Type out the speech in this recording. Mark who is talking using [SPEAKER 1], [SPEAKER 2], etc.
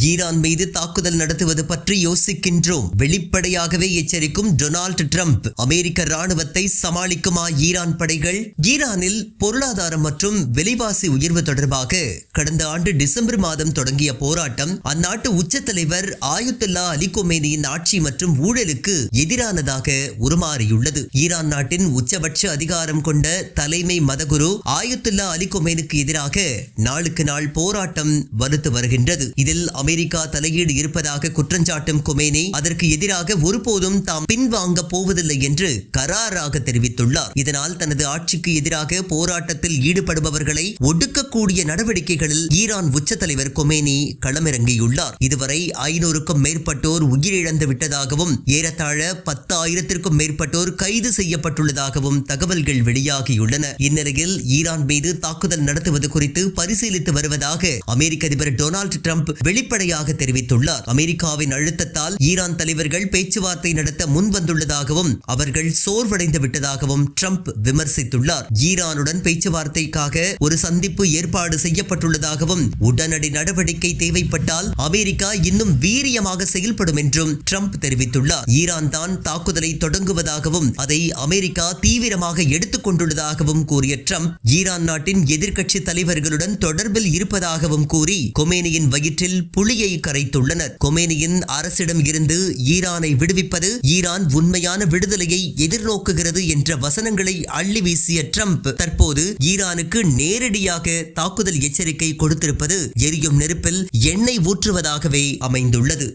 [SPEAKER 1] Iran மீது தாக்குதல் நடத்துவது பற்றி யோசிக்கின்றோம். வெளிப்படையாகவே எச்சரிக்கும் டொனால்டு டிரம்ப் அமெரிக்க ராணுவத்தை சமாளிக்குமா ஈரான் படைகள்? ஈரானில் பொருளாதாரம் மற்றும் விலைவாசி உயர்வு தொடர்பாக கடந்த ஆண்டு டிசம்பர் மாதம் தொடங்கிய போராட்டம் அந்நாட்டு உச்ச தலைவர் ஆயுத்துல்லா அலி கொமேனியின் ஆட்சி மற்றும் ஊழலுக்கு எதிரானதாக உருமாறியுள்ளது. ஈரான் நாட்டின் உச்சபட்ச அதிகாரம் கொண்ட தலைமை மதகுரு ஆயுத்துல்லா அலி கொமேனுக்கு எதிராக நாளுக்கு நாள் போராட்டம் வலுத்து வருகின்றது. இதில் அமெரிக்க தலையீடு இருப்பதாக குற்றஞ்சாட்டும் கொமேனி. அதற்கு எதிராக ஒருபோதும் தாம் பின்வாங்க போவதில்லை என்று கராராக தெரிவித்துள்ளார். இதனால் தனது ஆட்சிக்கு எதிராக போராட்டத்தில் ஈடுபடுபவர்களை ஒடுக்கக்கூடிய நடவடிக்கைகளில் ஈரான் உச்ச தலைவர் கொமேனி களமிறங்கியுள்ளார். இதுவரை ஐநூறுக்கும் மேற்பட்டோர் உயிரிழந்து விட்டதாகவும் ஏறத்தாழ பத்து ஆயிரத்திற்கும் மேற்பட்டோர் கைது செய்யப்பட்டுள்ளதாகவும் தகவல்கள் வெளியாகியுள்ளன. இந்நிலையில் ஈரான் மீது தாக்குதல் நடத்துவது குறித்து பரிசீலித்து வருவதாக அமெரிக்க அதிபர் டொனால்டு ட்ரம்ப் வெளிப்படையாக தெரிவித்துள்ளார். அமெரிக்காவின் அழுத்தத்தால் ஈரான் தலைவர்கள் பேச்சுவார்த்தை நடத்த முன்வந்துள்ளதாகவும் அவர்கள் சோர்வடைந்து விட்டதாகவும் ட்ரம்ப் விமர்சித்துள்ளார். ஈரானுடன் பேச்சுவார்த்தைக்காக ஒரு சந்திப்பு ஏற்பாடு செய்யப்பட்டுள்ளதாகவும் உடனடி நடவடிக்கை தேவைப்பட்டால் அமெரிக்கா இன்னும் வீரியமாக செயல்படும் என்றும் ட்ரம்ப் தெரிவித்துள்ளார். ஈரான் தான் தாக்குதலை தொடங்குவதாகவும் அதை அமெரிக்கா தீவிரமாக எடுத்துக்கொண்டுள்ளதாகவும் கூறிய ட்ரம்ப் ஈரான் நாட்டின் எதிர்க்கட்சி தலைவர்களுடன் தொடர்பில் இருப்பதாகவும் கூறி கொமேனியின் வயிற்றில் புல் புலியை கரைத்துள்ளனர். கொமேனியின் அரசிடம் இருந்து ஈரானை விடுவிப்பது ஈரான் உண்மையான விடுதலையை எதிர்நோக்குகிறது என்ற வசனங்களை அள்ளி வீசிய ட்ரம்ப் தற்போது ஈரானுக்கு நேரடியாக தாக்குதல் எச்சரிக்கை கொடுத்திருப்பது எரியும் நெருப்பில் எண்ணெய் ஊற்றுவதாகவே அமைந்துள்ளது.